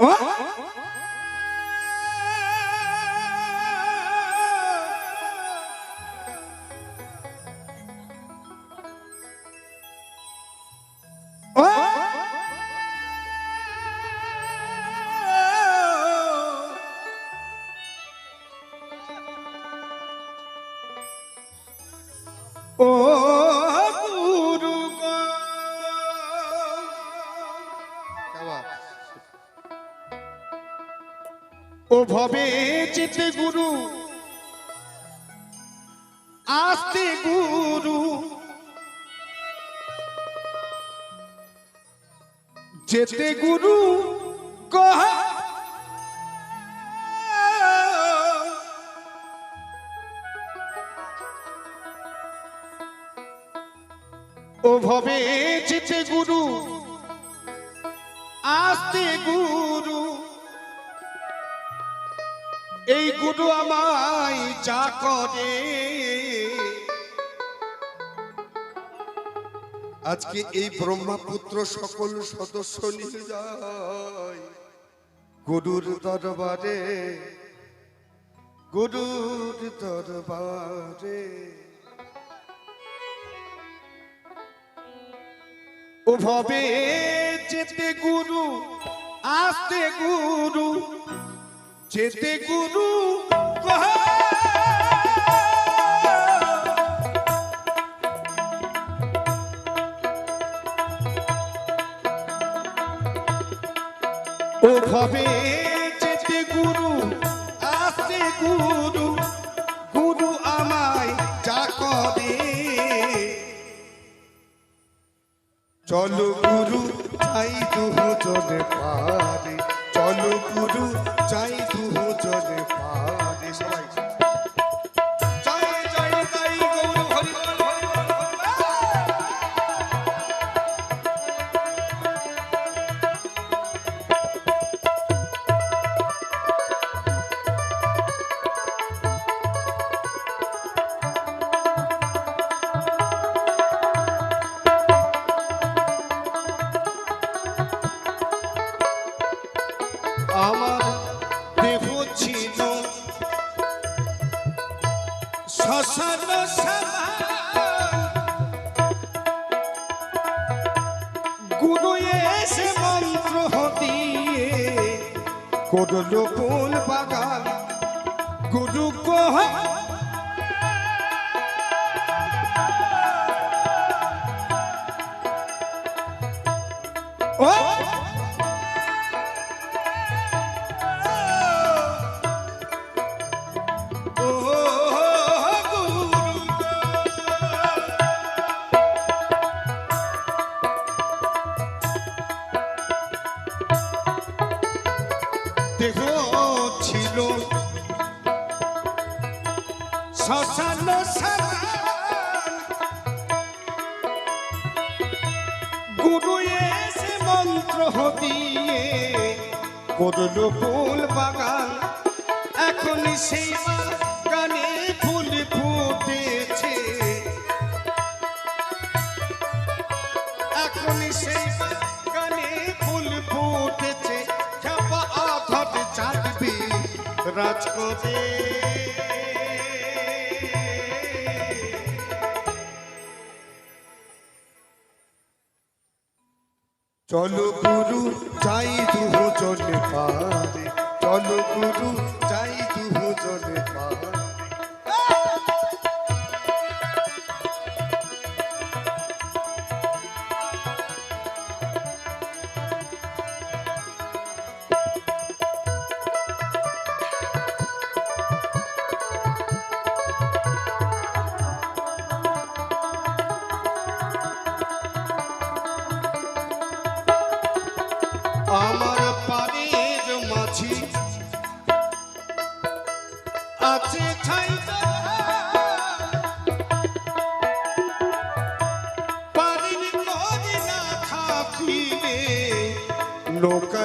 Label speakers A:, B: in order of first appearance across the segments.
A: ও চিতে গুরু। আস্তে গুরু। যেতে গুরু কহ। ও ভবে চিতে গুরু। আস্তে গুরু। এই গুরু আমায় যা করে।
B: আজকে এই ব্রহ্মপুত্র সকল সদস্য নিয়ে যায়। গুরুর দরবারে গুরুর দরবারে।
A: ও ভবে যেতে গুরু, আসতে গুরু যেতে গুরু ও ভবে যেতে গুরু আসতে গুরু গুরু আমায় যা করে
B: চলো গুরু চাই দুহ জনে পারে।
A: আমার দেহ ছিল শ্মশান গুরু এসে মন্ত্র দিয়ে করল ফুল বাগান। গুরু কহ ও দিয়ে করল ফুল বাগান। এখন সেই গানে ফুল ফুটেছে। এখন সেই গানে ফুল ফুটেছে। আধট চাঁদবি রাজ করে
B: চলো গুরু চাই দুহ জনে পারে চলো গুরু চাই দুহ জনে
A: আমার পানির মাছি আছে ছাই পানির নদী না থাকিলে নৌকা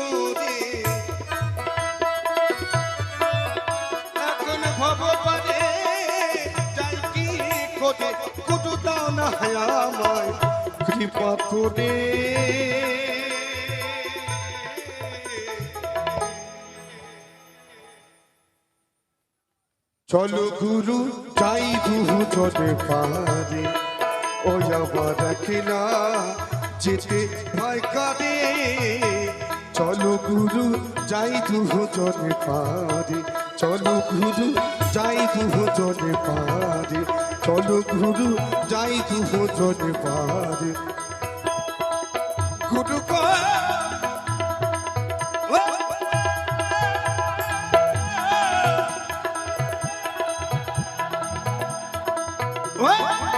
B: কৃপা করে চলো গুরু চাই দুহু চলে পারে ও আমার না, যেতে ভয় করে চলো গুরু, যাই চলে পারে চলো গুরু, যাই চলে পারে চলো গুরু যাই চলে পারে গুরু
A: ওই